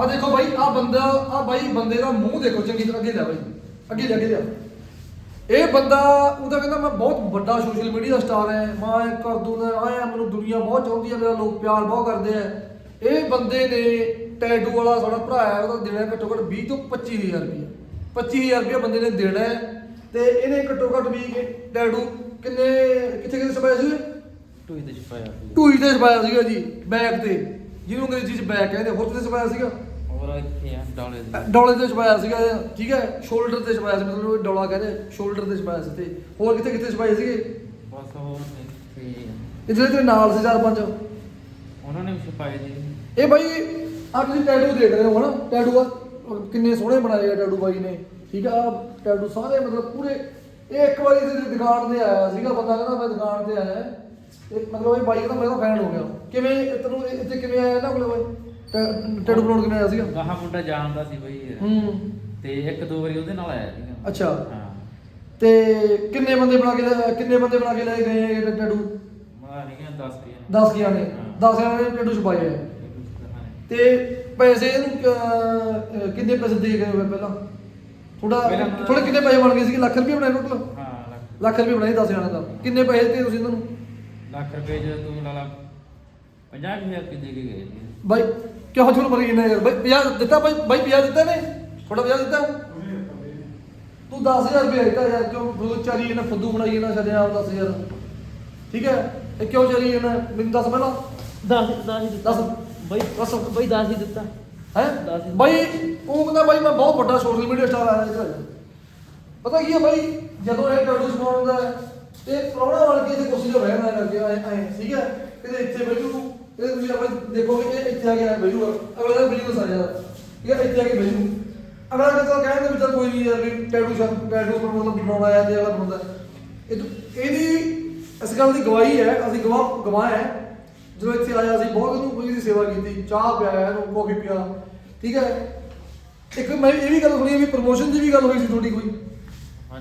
ਆ ਦੇਖੋ ਬਾਈ ਆ ਬੰਦਾ ਆ ਬਾਈ ਬੰਦੇ ਦਾ ਮੂੰਹ ਦੇਖੋ ਚੰਗੀ ਤਰ੍ਹਾਂ ਅੱਗੇ ਜਾ ਬਾਈ। ਅੱਗੇ ਜਾ ਅੱਗੇ ਜਾ ਇਹ ਬੰਦਾ ਉਹਦਾ ਕਹਿੰਦਾ ਮੈਂ ਬਹੁਤ ਵੱਡਾ ਸੋਸ਼ਲ ਮੀਡੀਆ ਸਟਾਰ ਹੈ ਮੈਂ ਕਰ ਦੂੰਗਾ ਆਇਆ ਮੈਨੂੰ ਦੁਨੀਆ ਬਹੁਤ ਚਾਹੁੰਦੀ ਹੈ ਮੇਰਾ ਲੋਕ ਪਿਆਰ ਬਹੁਤ ਕਰਦੇ ਆ। ਇਹ ਬੰਦੇ ਨੇ ਟੈਟੂ ਵਾਲਾ ਸਾਡਾ ਭਰਾ ਹੈ ਉਹਦਾ ਦੇਣਾ ਘੱਟੋ ਘੱਟ 20 ਤੋਂ 25000 ਰੁਪਏ 25000 ਰੁਪਏ ਬੰਦੇ ਨੇ ਦੇਣਾ ਹੈ ਤੇ ਇਹਨੇ ਘੱਟੋ ਘੱਟ ਵੀ ਟੈਟੂ ਕਿੰਨੇ ਕਿੱਥੇ ਕਿੱਥੇ ਸਪਾਇਆ ਸੀ? ਟੂਈ ਤੇ ਛਪਾਇਆ ਸੀ। ਟੂਈ ਤੇ ਸਪਾਇਆ ਸੀਗਾ ਜੀ ਬੈਕ ਤੇ। ਜਿਹਨੂੰ ਅੰਗਰੇਜ਼ੀ ਚ ਬੈਕ ਕਹਿੰਦੇ ਹੋਰ ਤੇ ਸਪਾਇਆ ਸੀਗਾ। ਹੋਰ ਇੱਥੇ ਆ ਡਾਲੇ ਦੇ। ਡੋਲੇ ਤੇ ਛਪਾਇਆ ਸੀਗਾ ਠੀਕ ਹੈ? ਸ਼ੋਲਡਰ ਤੇ ਛਪਾਇਆ ਸੀ ਮਤਲਬ ਉਹ ਡੋਲਾ ਕਹਿੰਦੇ ਸ਼ੋਲਡਰ ਤੇ ਛਪਾਇਆ ਸੀ ਤੇ। ਹੋਰ ਕਿੱਥੇ ਕਿੱਥੇ ਛਪਾਏ ਸੀਗੇ? ਬਸ ਹੋਰ ਨਹੀਂ ਤੇ ਇਹ ਜਿਹੜੇ ਤੇਰੇ ਨਾਲ ਸੀ ਚਾਰ ਪੰਜ? ਉਹਨਾਂ ਨੇ ਵੀ ਛਪਾਏ ਜੀ। ਇਹ ਬਾਈ ਆ ਤੁਸੀਂ ਟੈਟੂ ਦੇਖ ਰਹੇ ਹੋ ਹਨਾ ਟੈਟੂ ਆ। ਕਿੰਨੇ ਸੋਹਣੇ ਬਣਾਏ ਆ ਟੈਟੂ ਬਾਈ ਨੇ। ਠੀਕ ਆ ਟੈਟੂ ਸਾਰੇ ਮਤਲਬ ਪੂਰੇ ਇਹ ਇੱਕ ਵਾਰੀ ਤੇ ਦੁਕਾਨ ਤੇ ਆਇਆ ਸੀਗਾ ਬੰਦਾ ਕਹਿੰਦਾ ਮੈਂ ਦੁਕਾਨ ਤੇ ਆਇਆ। ਇਹ ਮਤਲਬ ਇਹ ਬਾਈ ਕਹਿੰਦਾ ਮੈਂ ਤਾਂ ਫੈਨ ਹੋ ਗਿਆ। ਕਿਵੇਂ ਤੈਨੂੰ ਇੱਥੇ ਕਿਵੇਂ ਆਇਆ ਇਹਨਾਂ ਕੋਲੇ ਬਾਈ? ਟੈ- ਟੈਟੂ ਬਣਾਉਣ ਕਿਵੇਂ ਆਇਆ ਸੀਗਾ? ਗਾਹਾਂ ਮੁੰਡਾ ਜਾਣਦਾ ਸੀ ਬਈ। ਹੂੰ। ਤੇ ਇੱਕ ਦੋ ਵਾਰੀ ਉਹਦੇ ਨਾਲ ਆਇਆ ਸੀਗਾ। ਅੱਛਾ। ਹਾਂ। ਤੇ ਕਿੰਨੇ ਬੰਦੇ ਬਣਾ ਕੇ ਲੈ ਕਿੰਨੇ ਬੰਦੇ ਬਣਾ ਕੇ ਲੈ ਗਏ ਇਹ ਟੈਟੂ ਮੈਂ ਨਹੀਂ ਕਹਿੰਦਾ 10 ਕੇ 10 ਗਿਆ ਨੇ 10 ਗਿਆ ਨੇ ਟੈਟੂ ਛਪਾਏ ਆ। ਤੇ ਪੈਸੇ ਇਹਨੂੰ ਅਹ, ਅਹ, ਕਿੰਨੇ ਪੈਸੇ ਦੇ ਗਏ ਪਹਿਲਾਂ? ਥੋੜਾ ਪਹਿਲਾਂ ਥੋੜੇ ਕਿੰਨੇ ਪੈਸੇ ਬਣ ਗਏ ਸੀ ਲੱਖ ਰੁਪਏ ਬਣਾਏ ਟੋਟਲ ਹਾਂ ਲੱਖ। ਲੱਖ ਰੁਪਏ ਬਣਾਏ 10 ਜਣਾਂ ਦਾ। ਕਿੰਨੇ ਪੈਸੇ ਦਿੱਤੇ ਤੁਸੀਂ ਇਹਨਾਂ ਨੂੰ? ਲੱਖ ਰੁਪਏ ਜੇ ਤੂੰ ਲਾ ਲਾ 50000 ਰੁਪਏ ਦੇ ਕੇ ਗਏ ਸੀ ਬਾਈ ਕਿਉਂ ਝੂਠ ਮਰੀ ਇਹਨਾਂ ਯਾਰ ਬਾਈ 50 ਦਿੱਤਾ ਬਾਈ ਬਾਈ 50 ਦਿੱਤਾ ਨੇ? ਥੋੜਾ 50 ਦਿੱਤਾ? ਤੂੰ 10000 ਰੁਪਏ ਦਿੱਤਾ ਯਾਰ ਕਿਉਂ ਫੁੱਦੂ ਚਾਰੀ ਇਹਨਾਂ ਫੁੱਦੂ ਬਣਾਈ ਇਹਨਾਂ ਛੱਡਿਆ ਆਪ 10000 ਠੀਕ ਹੈ? ਇਹ ਕਿਉਂ ਚਲੀ ਇਹਨਾਂ? ਮੈਨੂੰ ਦੱਸ ਪਹਿਲਾਂ। 10 10 ਹੀ ਦਿੱਤਾ। ਦੱਸ। ਬਈ ਦੱਸ। ਬਈ 10 ਹੀ ਦਿੱਤਾ। ਹੈ। ਬਾਈ ਉਹ ਕਹਿੰਦਾ ਬਾਈ ਮੈਂ ਬਹੁਤ ਵੱਡਾ ਸੋਸ਼ਲ ਮੀਡੀਆ ਸਟਾਰ ਆਇਆ ਇੱਧਰ। ਪਤਾ ਕੀ ਹੈ ਬਾਈ? ਜਦੋਂ ਇਹ ਟੈਟੂ ਸਮਾਉਂਦਾ ਤੇ ਪ੍ਰੋਣਾ ਵਾਲ ਕੇ ਤੇ ਕੁਰਸੀ ਤੇ ਬਹਿਣਾ ਲੱਗੇ ਆਏ ਆਏ ਠੀਕ ਹੈ? ਕਿਤੇ ਇੱਥੇ ਬੈਠੂ ਇਹ ਤੁਸੀਂ ਆਪਾਂ ਦੇਖੋਗੇ ਇਹ ਇੱਥੇ ਆ ਗਿਆ ਬੈਠੂ ਅਗਲਾ ਦਿਨ ਬਿਜਲੀ ਸਾ ਜਾਦਾ ਠੀਕ ਹੈ ਇੱਥੇ ਆ ਕੇ ਬੈਠੂ ਅਗਲਾ ਕਿਤੇ ਕਹਿੰਦੇ ਵੀ ਚੱਲ ਕੋਈ ਨਹੀਂ ਯਾਰ ਵੀ ਟੈਟੂ ਸ਼ਾਪ ਟੈਟੂ ਪਰ ਮਤਲਬ ਬਣਾਉਣਾ ਆਇਆ ਤੇ ਅਗਲਾ ਬਣਾਉਂਦਾ ਇਹ ਇਹਦੀ ਇਸ ਗੱਲ ਦੀ ਗਵਾਹੀ ਹੈ ਅਸੀਂ ਗਵਾਹ ਗਵਾਹ ਹੈ। ਜਦੋਂ ਇੱਥੇ ਆਇਆ ਅਸੀਂ ਬਹੁਤ ਉਹਨੂੰ ਕੋਈ ਦੀ ਸੇਵਾ ਕੀਤੀ। ਚਾਹ ਪਿਆਇਆ ਇਹਨੂੰ ਕੌਫੀ ਪਿਆ। ਠੀਕ ਹੈ? ਇੱਕ ਮੈਂ ਇਹ ਵੀ ਗੱਲ ਸੁਣੀ ਵੀ ਪ੍ਰੋਮੋਸ਼ਨ ਦੀ ਵੀ ਗੱਲ ਹੋਈ ਸੀ ਤੁਹਾਡੀ ਕੋਈ?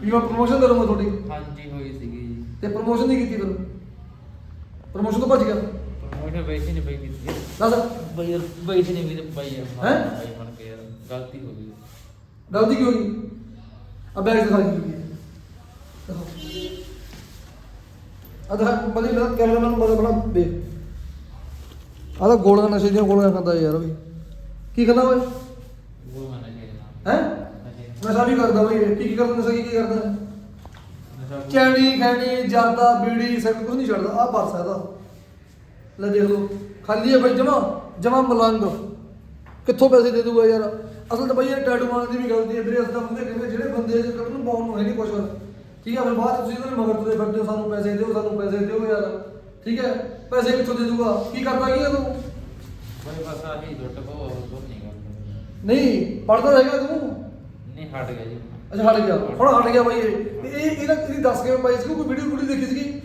ਵੀ ਮੈਂ ਪ੍ਰੋਮੋਸ਼ਨ ਕਰੂੰਗਾ ਤੁਹਾਡੀ? ਹਾਂਜੀ ਹੋਈ ਸੀਗੀ ਜੀ। ਤੇ ਪ੍ਰੋਮੋਸ਼ਨ ਨਹੀਂ ਕੀਤੀ ਫਿਰ? ਪ੍ਰੋਮੋਸ਼ਨ ਤੋਂ ਭੱਜ ਗਿਆ? ਉਹਨੇ ਵੈਸੇ ਨਹੀਂ ਬਈ ਕੀਤੀ ਦੱਸ। ਬਈ ਯਾਰ ਬਈ ਤੇ ਨਹੀਂ ਵੀ ਤੇ ਬਈ ਯਾਰ ਹੈਂ? ਭਾਈ ਬਣ ਕੇ ਯਾਰ ਗਲਤੀ ਹੋ ਗਈ। ਗਲਤੀ ਕੀ ਹੋ ਗਈ ਆ ਬੈਗ ਦਿਖਾ। ਕੀ ਅਦਾ ਬਲੀ ਮੇਰਾ ਕੈਮਰਾਮੈਨ ਬੜਾ ਬੜਾ ਦੇ ਆਹ ਤਾਂ ਗੋਲੀਆਂ ਨਸ਼ੇ ਦੀਆਂ ਗੋਲੀਆਂ ਖਾਂਦਾ ਯਾਰ ਵੀ। ਕੀ ਖਾਂਦਾ ਓਏ? ਉਹ ਮਨ ਜੇ ਹੈ? ਨਸ਼ਾ ਵੀ ਕਰਦਾ ਬਈ ਇਹ। ਕੀ ਕੀ ਕਰਦਾ ਨਸ਼ਾ ਕੀ ਕੀ ਕਰਦਾ? ਚੈਣੀ ਖੈਣੀ ਜਰਦਾ ਬੀੜੀ ਸਭ ਕੁਝ ਨਹੀਂ ਛੱਡਦਾ ਆ ਪਰਸ ਹੈ ਇਹਦਾ। ਲੈ ਦੇਖ ਲਓ ਖਾਲੀ ਹੈ ਬਈ ਜਮਾ ਜਮਾ ਮਲੰਗ। ਕਿੱਥੋਂ ਪੈਸੇ ਦੇ ਦੂਗਾ ਯਾਰ? ਅਸਲ ਤਾਂ ਬਈ ਇਹ ਟੈਟੂ ਮਾਰਨ ਦੀ ਵੀ ਗਲਤੀ ਹੈ ਵੀਰੇ ਅਸਲ ਤਾਂ ਬੰਦੇ ਕਹਿੰਦੇ ਜਿਹੜੇ ਬੰਦੇ ਜੇ ਨੂੰ ਪਾਉਣ ਨੂੰ ਹੈ ਨਹੀਂ ਕੁਛ। ਠੀਕ ਹੈ ਫਿਰ ਬਾਅਦ 'ਚ ਤੁਸੀਂ ਉਹਨਾਂ ਦੇ ਮਗਰ ਤੁਰੇ ਫਿਰਦੇ ਹੋ ਸਾਨੂੰ ਪੈਸੇ ਦਿਓ ਸਾਨੂੰ ਪੈਸੇ ਦਿਓ ਯਾਰ। ਠੀਕ ਹੈ? ਪੈਸੇ ਕਿੱਥੋਂ ਦੇ ਦੂਗਾ ਕੀ ਕਰਦਾ ਕੀ ਹੈ ਤੂੰ? ਬਈ ਬਸ ਆਹੀ ਲੁੱਟ ਕੋ ਹੋਰ ਨਹੀਂ ਕਰਦਾ। ਨਹੀਂ ਪੜਦਾ ਰਹੇਗਾ ਤੂੰ? ਨਹੀਂ ਹਟ ਗਿਆ ਜੀ। ਅੱਛਾ ਹਟ ਗਿਆ। ਹੁਣ ਹਟ ਗਿਆ ਬਾਈ ਇਹ। ਇਹ ਇਹਦਾ ਇਹਦੀ ਦੱਸ ਕੇ ਪਾਈ ਸੀ ਕੋਈ ਵੀਡੀਓ ਵੀਡੀਓ ਦੇਖੀ ਸੀਗੀ?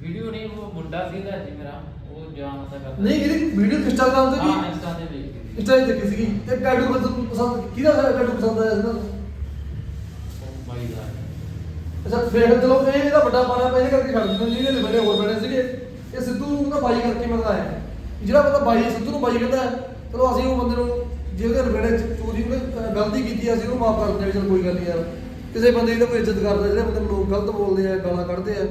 ਵੀਡੀਓ ਨਹੀਂ ਉਹ ਮੁੰਡਾ ਸੀਗਾ ਜੀ ਮੇਰਾ। ਉਹ ਕਰਦਾ ਨਹੀਂ ਇਹਦੀ ਵੀਡੀਓ ਇੰਸਟਾਗ੍ਰਾਮ ਤੇ ਹਾਂ ਵੀ ਇੰਸਟਾ ਤੇ ਵੇਖ ਕੇ ਇੰਸਟਾ ਤੇ ਦੇਖੀ ਸੀਗੀ। ਤੇ ਟੈਟੂ ਪਸੰਦ ਪਸੰਦ ਕਿਹਦਾ ਟੈਟੂ ਪਸੰਦ ਆਇਆ ਸੀ ਨਾ? ਉਹ ਬਾਈ ਦਾ ਅੱਛਾ ਵੇਖ ਚਲੋ ਇਹ ਇਹਦਾ ਵੱਡਾ ਪਾਣਾ ਪਹਿਲੇ ਕਰਕੇ ਛੱਡ ਦਿੰਦੇ ਜਿਹਨੇ ਲਿਬੜੇ ਹੋਰ ਬਣੇ ਸੀਗੇ। ਇਹ ਸਿੱਧੂ ਨੂੰ ਤਾਂ ਬਾਈ ਕਰਕੇ ਮੰਗਦਾ ਹੈ ਜਿਹੜਾ ਬੰਦਾ ਬਾਈ ਸਿੱਧੂ ਨੂੰ ਬਾਈ ਕਹਿੰਦਾ ਹੈ, ਚਲੋ ਅਸੀਂ ਉਹ ਬੰਦੇ ਨੂੰ ਜੇ ਉਹਦੇ ਚ ਚੋਰੀ ਉਹਨੇ ਅਹ, ਗਲਤੀ ਕੀਤੀ ਹੈ, ਅਸੀਂ ਉਹਨੂੰ ਮਾਫ ਕਰ ਦਿੰਦੇ ਹਾਂ ਵੀ ਚਲ ਕੋਈ ਗੱਲ ਨਹੀਂ ਯਾਰ। ਕਿਸੇ ਬੰਦੇ ਦੀ ਤਾਂ ਕੋਈ ਇੱਜ਼ਤ ਕਰਦਾ ਜਿਹੜੇ ਬੰਦੇ ਨੂੰ ਲੋਕ ਗਲਤ ਬੋਲਦੇ ਆ ਗਾਲਾਂ ਕੱਢਦੇ ਆ।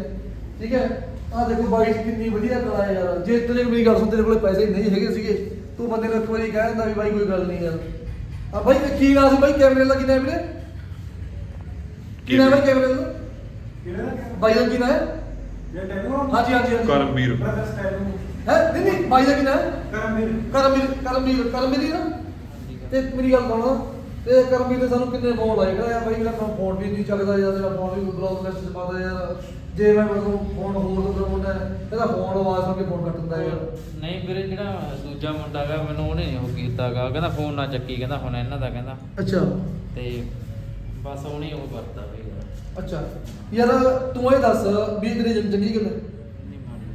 ਠੀਕ ਹੈ? ਆਹ ਦੇਖੋ ਬਾਈ ਦੀ ਕਿੰਨੀ ਵਧੀਆ ਕਲਾ ਹੈ ਯਾਰ। ਜੇ ਤੇਰੇ ਮੇਰੀ ਗੱਲ ਸੁਣ ਤੇਰੇ ਕੋਲੇ ਪੈਸੇ ਨਹੀਂ ਹੈਗੇ ਸੀਗੇ ਤੂੰ ਬੰਦੇ ਨੂੰ ਇੱਕ ਵਾਰੀ ਕਹਿ ਦਿੰਦਾ ਵੀ ਬਾਈ ਕੋਈ ਗੱਲ ਨਹੀਂ ਯਾਰ। ਆ ਬਾਈ ਇਹ ਕੀ ਨਾਮ ਸੀ ਬਾਈ? ਕੈਮਰੇ ਦਾ ਕੀ ਨਾਮ ਵੀਰੇ? ਕੀ ਨਾਮ ਹੈ ਕੈਮਰੇ ਦਾ ਬਾਈ ਦਾ ਕੀ ਨਾਮ ਹੈ ਹਾਂਜੀ ਹਾਂਜੀ ਹਾਂਜੀ। ਕਰਮਵੀਰ। ਹੈ? ਨਹੀਂ ਨਹੀਂ ਬਾਈ ਦਾ ਕੀ ਨਾਮ ਹੈ? ਕਰਮਵੀਰ। ਕਰਮਵੀਰ ਕਰਮਵੀਰ ਨਾ। ਤੇ ਮੇਰੀ ਗੱਲ ਸੁਣੋ ਤੇ ਕਰਮਵੀਰ ਨੇ ਸਾਨੂੰ ਕਿੰਨੇ ਫੋਨ ਲਾਏ? ਕਹਿੰਦਾ ਯਾਰ ਬਾਈ ਮੇਰਾ ਫੋਨ ਵੀ ਨਹੀਂ ਚੱਲਦਾ ਯਾਰ ਤੇਰਾ ਫੋਨ ਵੀ ਬਲੌਕ ਲਿਸਟ 'ਚ ਪਾਦਾ ਯਾਰ। ਜੇ ਮੈਂ ਮਤਲਬ ਫੋਨ ਹੋਰ ਤੋਂ ਕਰਵਾਉਣਾ ਇਹਦਾ ਫੋਨ ਆਵਾਜ਼ ਸੁਣ ਕੇ ਫੋਨ ਕੱਟ ਦਿੰਦਾ ਯਾਰ ਨਹੀਂ ਵੀਰੇ ਜਿਹੜਾ ਦੂਜਾ ਮੁੰਡਾ ਗਾ ਮੈਨੂੰ ਉਹਨੇ ਉਹ ਕੀਤਾਗਾ ਕਹਿੰਦਾ ਫੋਨ ਨਾ ਚੱਕੀ ਕਹਿੰਦਾ ਹੁਣ ਇਹਨਾਂ ਦਾ ਕਹਿੰਦਾ। ਅੱਛਾ। ਤੇ ਬਸ ਉਹਨੇ ਉਹ ਕਰਤਾ ਵੀ। ਯਾਰ ਅੱਛਾ। ਯਾਰ ਤੂੰ ਇਹ ਦੱਸ ਵੀ ਤੇਰੀ ਜ਼ਿੰ- ਚੰਗੀ ਗੱਲ ਹੈ? ਨਹੀਂ ਮਾਰੀ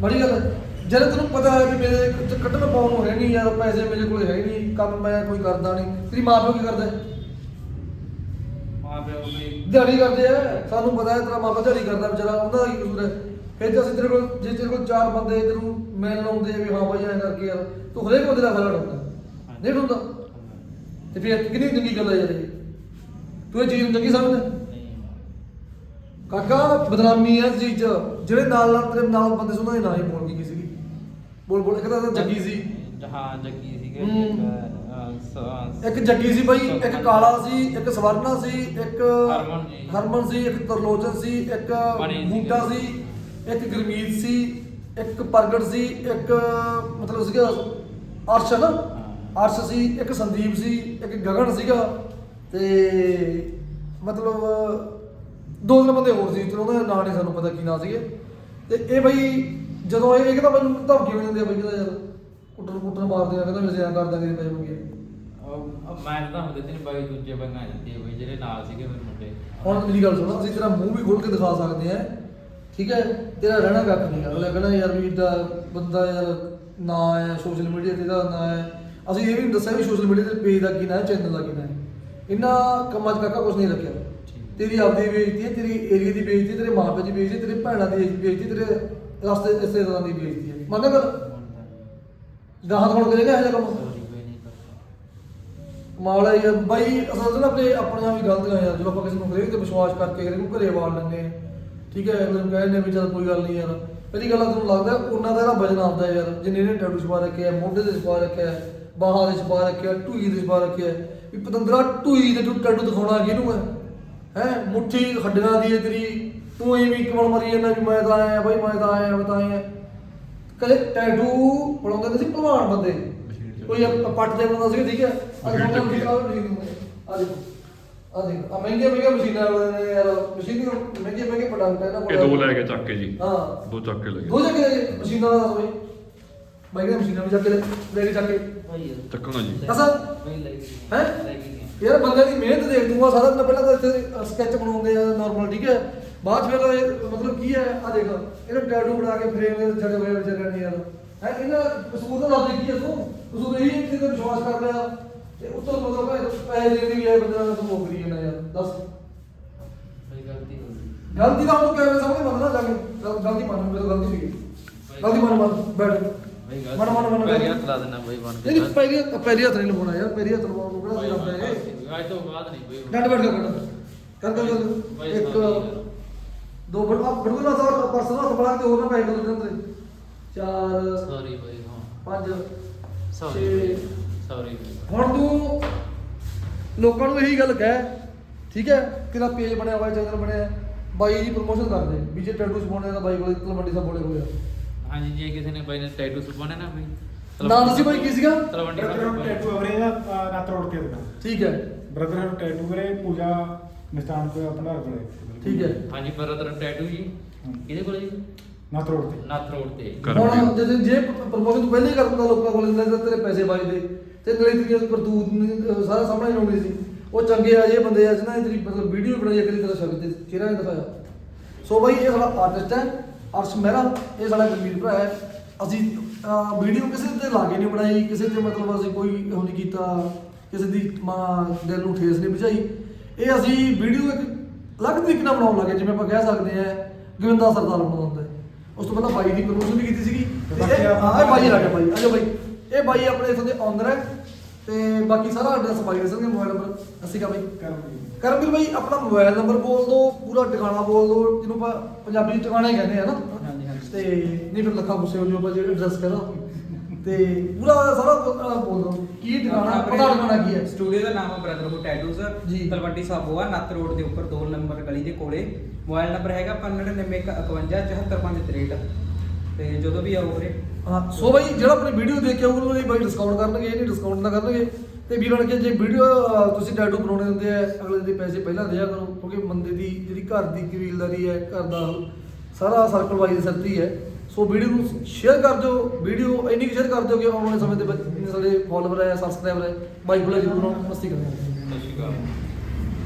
ਬੜੀ ਗੱਲ ਹੈ? ਜਦ ਤੈਨੂੰ ਪਤਾ ਹੈ ਕਿ ਮੇਰੇ ਕ- ਕੱਢਣ ਪਾਉਣ ਨੂੰ ਹੈ ਨਹੀਂ ਯਾਰ ਪੈਸੇ ਮੇਰੇ ਕੋਲ ਹੈ ਨਹੀਂ ਕੰਮ ਮੈਂ ਕੋਈ ਕਰਦਾ ਨਹੀਂ। ਤੇਰੀ ਮਾਂ ਪਿਓ ਕੀ ਕਰਦਾ ਹੈ? ਦਿਹਾੜੀ ਕਰਦੇ ਆ ਸਾਨੂੰ ਪਤਾ ਹੈ ਤੇਰਾ ਮਾਪਾ ਦਿਹਾੜੀ ਕਰਦਾ ਵਿਚਾਰਾ ਉਹਨਾਂ ਦਾ ਕੀ ਕਸੂਰ ਹੈ? ਫਿਰ ਜੇ ਅਸੀਂ ਤੇਰੇ ਕੋਲ ਜੇ ਤੇਰੇ ਕੋਲ ਚਾਰ ਬੰਦੇ ਤੈਨੂੰ ਮਿਲਣ ਆਉਂਦੇ ਆ ਵੀ ਹਾਂ ਬਾਈ ਐਂ ਕਰਕੇ ਯਾਰ ਤੂੰ ਹਰੇਕ ਬੰਦੇ ਦਾ ਖਰਾ ਢਾਉਂਦਾ ਨਹੀਂ ਢਾਉਂਦਾ ਤੇ ਫਿਰ ਕਿੰਨੀ ਚੰਗੀ ਗੱਲ ਹੈ ਯਾਰ ਇਹ। ਤੂੰ ਇਹ ਚੀਜ਼ ਨੂੰ ਚੰਗੀ ਸਮਝਦਾ? ਕਾਕਾ ਬਦਨਾਮੀ ਹੈ ਚੀਜ਼ 'ਚ। ਜਿਹੜੇ ਨਾਲ ਨਾਲ ਤੇਰੇ ਨਾਲ ਬੰਦੇ ਸੀ ਉਹਨਾਂ ਦੇ ਨਾਂ ਹੀ ਬੋਲ ਗਈ ਕਿਸੇ ਦੀ ਬੋਲ ਬੋਲ ਇੱਕ ਤਾਂ ਜੱਗੀ ਸੀ। ਹਾਂ ਜੱਗੀ ਸੀਗੇ। ਇੱਕ, ਇੱਕ ਜੱਗੀ ਸੀ ਬਾਈ ਇੱਕ ਕਾਲਾ ਸੀ ਇੱਕ ਸਵਰਨਾ ਸੀ ਇੱਕ ਹਰਮਨ ਜੀ। ਹਰਮਨ ਸੀ ਇੱਕ ਤਰਲੋਚਨ ਸੀ ਇੱਕ। ਬੂਟਾ ਸੀ ਇੱਕ ਗੁਰਮੀਤ ਸੀ ਇੱਕ ਪ੍ਰਗਟ ਸੀ ਇੱਕ ਮਤਲਬ ਸੀਗਾ ਅਰਸ਼ ਹੈ ਨਾ ਹਾਂ। ਅਰਸ਼ ਸੀ ਇੱਕ ਸੰਦੀਪ ਸੀ ਇੱਕ ਗਗਨ ਸੀਗਾ ਤੇ ਮਤਲਬ ਦੋ ਤਿੰਨ ਬੰਦੇ ਹੋਰ ਸੀ ਚਲੋ ਉਹਨਾਂ ਦੇ ਨਾਂ ਨਹੀਂ ਸਾਨੂੰ ਪਤਾ ਕੀ ਨਾਂ ਸੀਗੇ ਤੇ ਇਹ ਬਈ ਜਦੋਂ ਇਹ ਇਹ ਤਾਂ ਮੈਨੂੰ ਧਮਕੀ ਵੀ ਦਿੰਦੇ ਆ ਬਈ ਯਾਰ ਕੁੱਟਣ ਕੁੱਟਣ ਮਾਰਦੇ ਆ ਕਹਿੰਦਾ ਵੈਸੇ ਐਂ ਕਰ ਦਾਂਗੇ ਉਹ- ਉਹ ਮੈਂ ਤਾਂ ਹੁੰਦੇ ਤੇ ਬਾਈ ਦੂਜੇ ਬੰਗਾ ਦਿੱਤੇ ਬਈ ਜਿਹੜੇ ਨਾਲ ਸੀਗੇ ਮੇਰੇ ਮੁੰਡੇ। ਹੁਣ ਮੇਰੀ ਗੱਲ ਸੁਣੋ ਅਸੀਂ ਤੇਰਾ ਮੂੰਹ ਵੀ ਖੋਲ ਕੇ ਦਿਖਾ ਸਕਦੇ ਆ। ਠੀਕ ਹੈ? ਤੇਰਾ ਰਹਿਣਾ ਕੱਖ ਨਹੀਂ ਅਗਲਾ ਕਹਿੰਦਾ ਯਾਰ ਵੀ ਦਾ ਬੰਦਾ ਯਾਰ ਨਾ ਹੈ ਸੋਸ਼ਲ ਮੀਡੀਆ ਤੇ ਦਾ ਨਾ ਹੈ। ਅਸੀਂ ਇਹ ਵੀ ਨਹੀਂ ਦੱਸਿਆ ਵੀ ਸੋਸ਼ਲ ਮੀਡੀਆ ਤੇ ਪੇਜ ਦਾ ਕੀ ਨਾ ਹੈ ਚੈਨਲ ਦਾ ਕੀ ਨਾ ਹੈ। ਇਹਨਾਂ ਕੰਮਾਂ 'ਚ ਕਾਕਾ ਕੁਝ ਨਹੀਂ ਰੱਖਿਆ। ਤੇਰੀ ਆਪਦੀ ਬੇਇੱਜ਼ਤੀ ਹੈ ਤੇਰੀ ਏਰੀਆ ਦੀ ਬੇਇੱਜ਼ਤੀ ਹੈ, ਤੇਰੇ ਮਾਪੇ ਦੀ ਬੇਇੱਜ਼ਤੀ ਹੈ, ਤੇਰੇ ਭੈਣਾਂ ਦੀ ਬੇਇੱਜ਼ਤੀ ਤੇਰੇ ਰਸਤੇ ਰਿਸ਼ਤੇਦਾਰਾਂ ਦੀ ਬੇਇੱਜ਼ਤੀ ਹੈ। ਮੰਨ ਗੱਲ? ਗਾਹਾਂ ਤੋਂ ਕਰੇਗਾ ਇਹ ਜਿਹਾ ਕੰਮ? ਸੌਰੀ ਨਹੀਂ ਕਰਦਾ ਯਾਰ ਬਾਈ ਅਸਲ 'ਚ ਨਾ ਆਪਣੇ ਆਪਣੀਆਂ ਵੀ ਗਲਤੀਆਂ ਯਾਰ ਜਦੋਂ ਆਪਾਂ ਕਿਸੇ ਨੂੰ ਹਰੇਕ ਤੇ ਵਿਸ਼ਵਾਸ ਕਰਕੇ ਹਰੇਕ ਨੂੰ ਘਰੇ ਵਾਲ ਲੈਂਦੇ ਆ ਠੀਕ ਹੈ ਅਗਲੇ ਨੂੰ ਕਹਿੰਦੇ ਵੀ ਚੱਲ ਕੋਈ ਗੱਲ ਨਹੀਂ ਯਾਰ। ਪਹਿਲੀ ਗੱਲ ਤਾਂ ਤੁਹਾਨੂੰ ਲੱਗਦਾ ਉਹਨਾਂ ਦਾ ਇਹਦਾ ਵਜਨ ਆਉਂਦਾ ਯਾਰ ਜਿੰਨੇ ਨੇ ਟੈਟੂ ਛਪਾ ਰੱਖਿਆ ਮੋਢੇ ਤੇ ਛਪਾ ਰੱਖਿਆ ਬਾਹਾਂ ਦੇ ਛਪਾ ਰੱਖਿਆ ਢੂਈ ਦੇ ਛਪਾ ਰੱਖਿਆ ਵੀ ਪਤੰਦਰਾ ਢੂਈ ਤੇ ਤੂੰ ਟੈਟੂ ਦਿਖਾਉਣਾ ਕਿਹਨੂੰ ਹੈ? ਹੈ ਮੁੱਠੀ ਹੱਡੀਆਂ ਦੀ ਹੈ ਤੇਰੀ ਤੂੰ ਐਵੇਂ ਕਮਲ ਮਰੀ ਜਾਂਦਾ ਵੀ ਮੈਂ ਤਾਂ ਆਇਆ ਬਾਈ ਮੈਂ ਤਾਂ ਆਇਆ ਮੈਂ ਤਾਂ ਆਇਆ। ਕਦੇ ਟੈਟੂ ਬਣਾਉਂਦੇ ਹੁੰਦੇ ਸੀ ਭਲਵਾਨ ਬੰਦੇ। ਕੋਈ ਪੱਟ ਦੇ ਬੰਦਾ ਸੀ ਠੀਕ ਹੈ? ਆ। ਦੇਖੋ ਆ। ਦੇਖੋ ਆ ਦੇਖੋ। ਆ ਮਹਿੰਗੇ ਮਹਿੰਗੇ ਮਸ਼ੀਨਾਂ ਵਾਲੇ ਨੇ ਯਾਰ ਮਸ਼ੀਨ ਮਹਿੰਗੇ ਮਹਿੰਗੇ ਪ੍ਰੋਡਕਟ ਹੈ ਨਾ ਇਹ ਦੋ ਲੈ ਕੇ ਚੱਕ ਕੇ ਜੀ। ਹਾਂ। ਦੋ ਚੱਕ ਕੇ ਲੈ ਦੋ ਗਏ ਚੱਕੇ ਲੈ ਗਏ ਮਸ਼ੀਨਾਂ ਦਾ ਦੱਸ ਬਈ। ਮਸ਼ੀਨਾਂ ਵੀ ਚੱਕ ਕੇ ਲੈ ਲੈ ਕੇ ਚੱਕ ਕੇ। ਭਾਈ ਚੱਕਣਾ ਜੀ। ਦੱਸਾਂ? ਭਾਈ ਲੈ ਗਈ ਹੈਂ? ਲੈ ਗਈ ਯਾਰ ਬੰਦੇ ਦੀ ਮਿਹਨਤ ਦੇਖ ਦੂੰਗਾ ਸਾਰਾ ਦਿਨ ਪਹਿਲਾਂ ਤਾਂ ਇੱਥੇ ਸਕੈਚ ਬਣਾਉਂਦੇ ਆ ਨਾਰਮਲ ਠੀਕ ਹੈ? ਬਾਅਦ ਫਿਰ ਮਤਲਬ ਕੀ ਹੈ ਆ ਦੇਖ ਇਹਨੂੰ ਟੈਟੂ ਬਣਾ ਕੇ ਫਰੇਮ ਦੇ ਜੜੇ ਹੋਏ ਵਿਚਾਰੇ ਨੇ ਯਾਰ ਹੈ ਇਹਨਾਂ। ਦਾ ਕਸੂਰ ਤਾਂ ਦੱਸ ਕੀ ਹੈ ਤੂੰ? ਕਸੂਰ ਇਹੀ ਕਿ ਤੇ ਵਿਸ਼ਵਾਸ ਕਰ ਲਿਆ ਤੇ ਉੱਤੋਂ ਮਤਲਬ ਹੈ ਪੈਸੇ ਦੀ ਵੀ ਆਏ ਬੰਦੇ ਤੂੰ ਮੁੱਕਰੀ ਜਾਂਦਾ ਯਾਰ ਦੱਸ। ਭਾਈ ਗਲਤੀ ਹੋ ਗਈ। ਗਲਤੀ ਤਾਂ ਉਹਨੂੰ ਕਿਵੇਂ ਸਾਹਮਣੇ ਮੰਨਣਾ ਗਲ- ਗਲਤੀ ਮੰਨ ਮੇਰੇ ਗਲਤੀ ਸੀ ਗਲਤੀ ਮੰਨ ਮੰਨ ਬੈਠ। ਬਈ ਮੰਨ ਮੰਨ ਮੰਨ ਪੈਰੀ ਹੱਥ ਲਾ ਦੇਣਾ ਬਈ ਬਣ ਕੇ ਨਹੀਂ ਪਹਿਲੀ ਪਹਿਲੀ ਹੱਥ ਨਹੀਂ ਲਵਾਉਣਾ ਯਾਰ ਪਹਿਲੀ ਹੱਥ ਲਵਾਉਣ ਨੂੰ ਕਿਹੜਾ ਹੁੰਦਾ ਹੈ ਅੱਜ ਤੋਂ ਬਾਅਦ ਨਹੀਂ ਬਈ। ਡੰਡ ਬੈਠ ਕੇ ਕਰ ਕਰ ਕਰ। ਬਾਈ ਇੱਕ। ਦੋ ਫੜੂ ਨਾ ਸਾਰ ਪਰਸ ਨਾ ਬਣਾ ਕੇ ਹੋਰ ਨਾ ਪੈਸੇ ਕਰ ਦਿੰਦੇ ਚਾਰ ਸੌਰੀ ਬਈ ਹਾਂ ਪੰਜ ਸੌਰੀ ਛੇ। ਸੌਰੀ ਹੁਣ ਤੂੰ ਲੋਕਾਂ ਨੂੰ ਇਹੀ ਗੱਲ ਕਹਿ ਠੀਕ ਹੈ ਤੇਰਾ ਪੇਜ ਬਣਿਆ ਹੋਇਆ ਚੈਨਲ ਬਣਿਆ ਹੈ, ਬਾਈ ਦੀ ਪ੍ਰੋਮੋਸ਼ਨ ਕਰ ਦੇ ਵੀ ਜੇ ਟੈਟੂ ਸਪਾਉਣੇ ਦਾ ਬਾਈ ਕੋਲ ਤਲਵੰਡੀ ਸਾਹਿਬ ਬੋਲੇ ਹੋਇਆ ਹਾਂਜੀ ਜੇ ਕਿਸੇ ਨੇ ਬਾਈ ਨੇ ਟੈਟੂ ਸੁਪਾਣੇ ਨਾ ਬਈ। ਨਾਮ ਦੱਸੀ ਬਾਈ ਕੀ ਸੀਗਾ? ਤਲਵੰਡੀ ਬ੍ਰਦਰ ਸਾਹਿਬ। ਟੈਟੂ ਅਵਰੇ ਦਾ ਨੱਤ ਰੋਡ ਤੇ ਦੁਕਾਨ ਠੀਕ ਹੈ। ਬ੍ਰਦਰ ਨੂੰ ਟੈਟੂ ਕਰੇ ਪੂਜਾ ਨਿਸ਼ਾਨ ਤੇ ਆਪਣਾ ਕੋਲੇ ਠੀਕ ਹੈ। ਹਾਂਜੀ ਬਰਦਰ ਟੈਟੂ ਜੀ। ਕਿਹਦੇ ਕੋਲ ਜੀ? ਨੱਤ ਰੋਡ ਤੇ। ਨੱਥ ਰੋਡ ਤੇ। ਹੁਣ ਜੇ। ਜੇ ਪ੍ਰੋਮੋਸ਼ਨ ਤੂੰ ਪਹਿਲੇ ਹੀ ਕਰ ਦਿੰਦਾ ਲੋਕਾਂ ਕੋਲ ਇੰਨੇ ਤਾਂ ਤੇਰੇ ਪੈਸੇ ਬਚਦੇ। ਤੇ ਨਲੇ ਤੇਰੀ ਕਰਤੂਤ ਨੀ- ਸਾਰਾ ਸਾਹਮਣੇ ਲਾਉਣੀ ਸੀ। ਉਹ ਚੰਗੇ ਆ ਜੇ ਬੰਦੇ ਆ ਜਿਹਨਾਂ ਨੇ ਤੇਰੀ ਮਤਲਬ ਵੀਡੀਓ ਬਣਾਈ ਕਰੀ ਤੇਰਾ ਸ਼ਬਦ ਤੇ ਚਿਹਰਾ ਨਹੀਂ ਦਿਖਾਇਆ। ਸੋ ਬਾਈ ਇਹ ਸਾਡਾ ਆਰਟਿਸਟ ਹੈ ਅਰਸ਼ ਮਹਿਰਾ। ਇਹ ਸਾਡਾ ਗੰਭੀਰ ਭਰਾ ਹੈ। ਅਸੀਂ ਵੀਡੀਓ ਕਿਸੇ ਤੇ ਲਾਗੇ ਨਹੀਂ ਬਣਾਈ ਕਿਸੇ ਤੇ ਮਤਲਬ ਅਸੀਂ ਕੋਈ ਉਹ ਨਹੀਂ ਕੀਤਾ ਕਿਸੇ ਦੀ ਮਾਂ ਦਿਲ ਨੂੰ ਠੇਸ ਨਹੀਂ ਪਹੁੰਚਾਈ ਇਹ ਅਸੀਂ ਵੀਡੀਓ ਇੱਕ ਅਲੱਗ ਤਰੀਕੇ ਨਾਲ ਬਣਾਉਣ ਲੱਗੇ ਜਿਵੇਂ ਆਪਾਂ ਕਹਿ ਸਕਦੇ ਹਾਂ ਗੋਵਿੰਦਾ ਸਰਦਾਰ ਬਣਾਉਂਦਾ ਹੁੰਦਾ ਹੈ ਉਸ ਤੋਂ ਪਹਿਲਾਂ ਬਾਈ ਦੀ ਪ੍ਰਮੋਸ਼ਨ ਵੀ ਕੀਤੀ ਸੀਗੀ। ਤੇ ਬਾਕੀ ਇਹ ਆਪਾਂ- ਹਾਂ ਇਹ ਬਾਈ ਲੱਗੇ ਬਾਈ ਆਜੋ ਬਾਈ। ਇਹ ਬਾਈ ਆਪਣੇ ਇਥੋਂ ਦੇ ਓਨਰ ਹੈ ਤੇ ਬਾਕੀ ਸਾਰਾ ਐਡਰੈਸ ਬਾਈ ਦੱਸਣਗੇ ਮੋਬਾਈਲ ਨੰਬਰ ਅਸੀਂ ਕਾ ਬਾਈ। ਕਰਮਵੀਰ। ਬਾਈ ਆਪਣਾ ਮੋਬਾਈਲ ਨੰਬਰ ਬੋਲ ਦਿਓ ਪੂਰਾ ਟਿਕਾਣਾ ਬੋਲ ਦਿਓ ਜਿਹਨੂੰ ਆਪਾਂ ਪੰਜਾਬੀ ਟਿਕਾਣਾ ਹੀ ਕਹਿੰਦੇ ਆ ਨਾ। ਹਾਂਜੀ, ਹਾਂਜੀ। ਤੇ ਨਹੀਂ ਫਿਰ ਲੱਖਾਂ ਗੁੱਸੇ ਹੋ ਜਾਓ ਆਪਾਂ ਜਿਹੜੇ ਐਡਰੈਸ ਕਹਿੰਦਾ ਤੇ ਪੂਰਾ ਸਾਰਾ ਅਹ, ਬੋਲ ਦਿਓ ਕੀ ਟਿਕਾਣਾ ਪਤਾ ਟਿਕਾਣਾ ਕੀ ਹੈ? ਸਟੂਡੀਓ ਦਾ ਨਾਮ ਹੈ ਬ੍ਰਦਰਹੁੱਡ ਟੈਟੂਜ਼ ਜੀ। ਤਲਵੰਡੀ ਸਾਬੋ ਆ ਨੱਤ ਰੋਡ ਦੇ ਉੱਪਰ 2 ਨੰਬਰ ਗਲੀ ਦੇ ਕੋਲੇ। ਮੋਬਾਈਲ ਨੰਬਰ ਹੈਗਾ 9951 ਤੇ ਜਦੋਂ ਵੀ ਆਓ ਵੀਰੇ। ਹਾਂ ਸੋ ਬਾਈ ਜਿਹੜਾ ਆਪਣੀ ਵੀਡੀਓ ਦੇਖ ਕੇ ਆਊਗਾ ਉਹਨੂੰ ਬਾਈ ਡਿਸਕਾਊਂਟ ਕਰਨਗੇ ਇਹ ਨਹੀਂ ਡਿਸਕਾਊਂਟ ਨਾ ਕਰਨਗੇ। ਤੇ ਵੀਰ ਬਣ ਕੇ ਜੇ ਵੀਡੀਓ ਤੁਸੀਂ ਟੈਟੂ ਬਣਾਉਣੇ ਹੁੰਦੇ ਆ ਅਗਲੇ ਦੇ ਪੈਸੇ ਪਹਿਲਾਂ ਦਿਆ ਕਰੋ ਕਿਉਂਕਿ ਬੰਦੇ ਦੀ ਜਿਹੜੀ ਘਰ ਦੀ ਕਬੀਲਦਾਰੀ ਹੈ ਘਰ ਦਾ ਸਾਰਾ ਸਰਕਲ ਵਾਈ ਦੇ ਸਿਰ ਤੇ ਹੀ ਹੈ। ਸੋ ਵੀਡੀਓ ਨੂੰ ਸ਼ੇਅਰ ਕਰ ਦਿਓ। ਵੀਡੀਓ ਇੰਨੀ ਸ਼ੇਅਰ ਕਰ ਦਿਓ ਕਿ ਆਉਣ ਵਾਲੇ ਸਮੇਂ ਦੇ ਵਿੱਚ ਸਾਡੇ ਫਾਲੋਅਰ ਹੈ ਸਬਸਕ੍ਰਾਈਬਰ ਹੈ। ਬਾਈ ਕੋਲ ਜਰੂਰ ਮਸਤੀ ਕਰਨੀ ਸਤਿ ਸ਼੍ਰੀ ਅਕਾਲ।